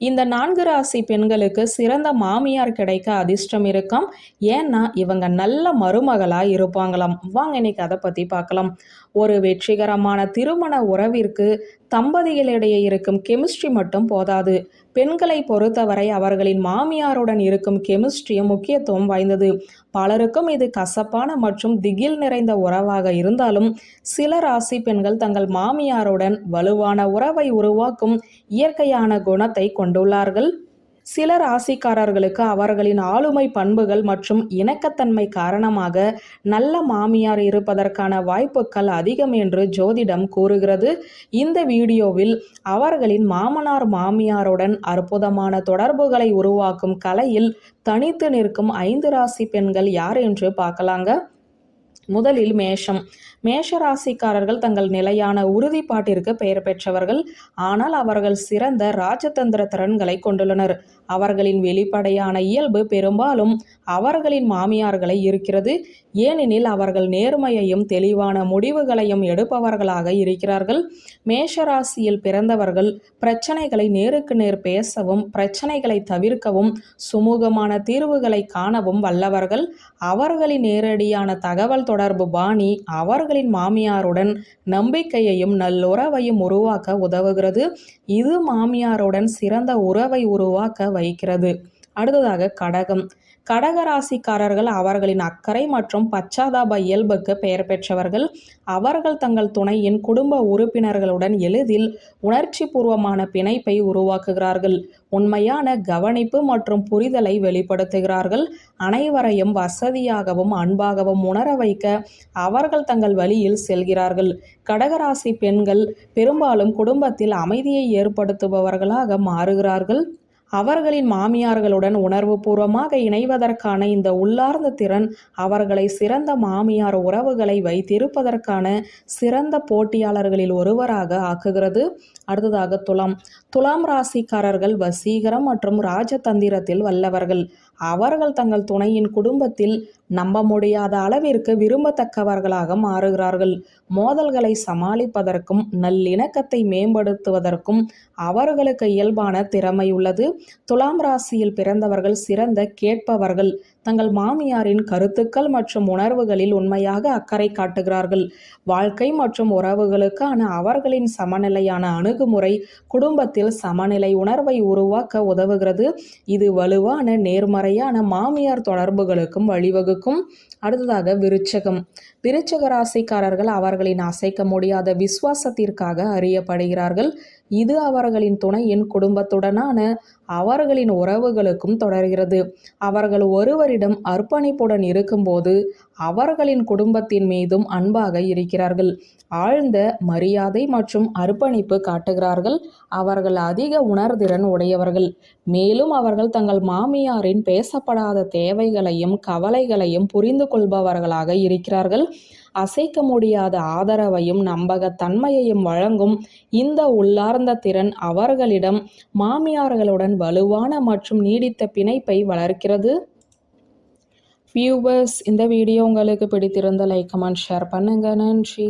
இந்த நான்கு ராசி பெண்களுக்கு சிறந்த மாமியார் கிடைக்க அதிர்ஷ்டம் இருக்கும். ஏன்னா இவங்க நல்ல மருமகளாக இருப்பாங்களாம். வாங்க இன்னைக்கு அதை பற்றி பார்க்கலாம். ஒரு வெற்றிகரமான திருமண உறவிற்கு தம்பதிகளிடையே இருக்கும் கெமிஸ்ட்ரி மட்டும் போதாது. பெண்களை பொறுத்தவரை அவர்களின் மாமியாருடன் இருக்கும் கெமிஸ்ட்ரியும் முக்கியத்துவம் வாய்ந்தது. பலருக்கும் இது கசப்பான மற்றும் திகில் நிறைந்த உறவாக இருந்தாலும் சில ராசி பெண்கள் தங்கள் மாமியாருடன் வலுவான உறவை உருவாக்கும் இயற்கையான குணத்தை கொண்டுள்ளார்கள். சில ராசிக்காரர்களுக்கு அவர்களின் ஆளுமை பண்புகள் மற்றும் இணக்கத்தன்மை காரணமாக நல்ல மாமியார் இருப்பதற்கான வாய்ப்புகள் அதிகம் என்று ஜோதிடம் கூறுகிறது. இந்த வீடியோவில் அவர்களின் மாமனார் மாமியாருடன் அற்புதமான தொடர்புகளை உருவாக்கும் கலையில் தனித்து நிற்கும் ஐந்து ராசி பெண்கள் யார் என்று பார்க்கலாங்க. முதலில் மேஷம். மேஷ ராசிக்காரர்கள் தங்கள் நிலையான உறுதிப்பாட்டிற்கு பெயர் பெற்றவர்கள். ஆனால் அவர்கள் சிறந்த ராஜதந்திர திறன்களை கொண்டுள்ளனர். அவர்களின் வெளிப்படையான இயல்பு பெரும்பாலும் அவர்களின் மாமியார்களை இருக்கிறது ஏனெனில் அவர்கள் நேர்மையையும் தெளிவான முடிவுகளையும் எடுப்பவர்களாக இருக்கிறார்கள். மேஷராசியில் பிறந்தவர்கள் பிரச்சனைகளை நேருக்கு நேர் பேசவும் பிரச்சனைகளை தவிர்க்கவும் சுமூகமான தீர்வுகளை காணவும் வல்லவர்கள். அவர்களின் நேரடியான தகவல் தொடர்பு பாணி அவர்களின் மாமியாருடன் நம்பிக்கையையும் நல்லுறவையும் உருவாக்க உதவுகிறது. இது மாமியாருடன் சிறந்த உறவை உருவாக்க வைக்கிறது. அடுத்ததாக கடகம். கடகராசிக்காரர்கள் அவர்களின் அக்கறை மற்றும் பச்சாதாப இயல்புக்கு பெயர் பெற்றவர்கள் அவர்கள் தங்கள் துணையின் குடும்ப உறுப்பினர்களுடன் எளிதில் உணர்ச்சி பூர்வமான பிணைப்பை உருவாக்குகிறார்கள். உண்மையான கவனிப்பு மற்றும் புரிதலை வெளிப்படுத்துகிறார்கள். அனைவரையும் வசதியாகவும் அன்பாகவும் உணர வைக்க அவர்கள் தங்கள் வழியில் செல்கிறார்கள். கடகராசி பெண்கள் பெரும்பாலும் குடும்பத்தில் அமைதியை ஏற்படுத்துபவர்களாக மாறுகிறார்கள். அவர்களின் மாமியார்களுடன் உணர்வுபூர்வமாக இணைவதற்கான இந்த உள்ளார்ந்த திறன் அவர்களை சிறந்த மாமியார் உறவுகளை வைத்திருப்பதற்கான சிறந்த போட்டியாளர்களில் ஒருவராக ஆக்குகிறது. அடுத்ததாக துலாம். துலாம் ராசிக்காரர்கள் வசீகரம் மற்றும் ராஜதந்திரத்தில் வல்லவர்கள். அவர்கள் தங்கள் துணையின் குடும்பத்தில் நம்ப முடியாத அளவிற்கு விரும்பத்தக்கவர்களாக மாறுகிறார்கள். மோதல்களை சமாளிப்பதற்கும் நல்லிணக்கத்தை மேம்படுத்துவதற்கும் அவர்களுக்கு இயல்பான திறமை உள்ளது. துலாம் ராசியில் பிறந்தவர்கள் சிறந்த கேட்பவர்கள். தங்கள் மாமியாரின் கருத்துக்கள் மற்றும் உணர்வுகளில் உண்மையாக அக்கறை காட்டுகிறார்கள். வாழ்க்கை மற்றும் உறவுகளுக்கான அவர்களின் சமநிலையான அணுகுமுறை குடும்பத்தில் சமநிலை உணர்வை உருவாக்க உதவுகிறது. இது வலுவான நேர்மறை முறையான மாமியார் தொடர்புகளுக்கும் வழிவகுக்கும். அடுத்ததாக விருச்சகம். விருச்சக ராசிக்காரர்கள் அவர்களின் அசைக்க முடியாத விசுவாசத்திற்காக அறியப்படுகிறார்கள். இது அவர்களின் துணையின் குடும்பத்துடனான அவர்களின் உறவுகளுக்கும் தொடர்கிறது. அவர்கள் ஒருவரிடம் அர்ப்பணிப்புடன் இருக்கும்போது அவர்களின் குடும்பத்தின் மீதும் அன்பாக இருக்கிறார்கள். ஆழ்ந்த மரியாதை மற்றும் அர்ப்பணிப்பு காட்டுகிறார்கள். அவர்கள் அதிக உணர்திறன் உடையவர்கள். மேலும் அவர்கள் தங்கள் மாமியாரின் பெயர் பேசப்படாத தேவைகளையும் கவலைகளையும் புரிந்து கொள்பவர்களாக இருக்கிறார்கள். அசைக்க முடியாத ஆதரவையும் நம்பகத்தன்மையையும் வழங்கும் இந்த உள்ளார்ந்த திறன் அவர்களிடம் மாமியார்களுடன் வலுவான மற்றும் நீடித்த பிணைப்பை வளர்க்கிறது. வியூவர்ஸ் இந்த வீடியோ உங்களுக்கு பிடித்திருந்த லைக் கமெண்ட் ஷேர் பண்ணுங்க. நன்றி.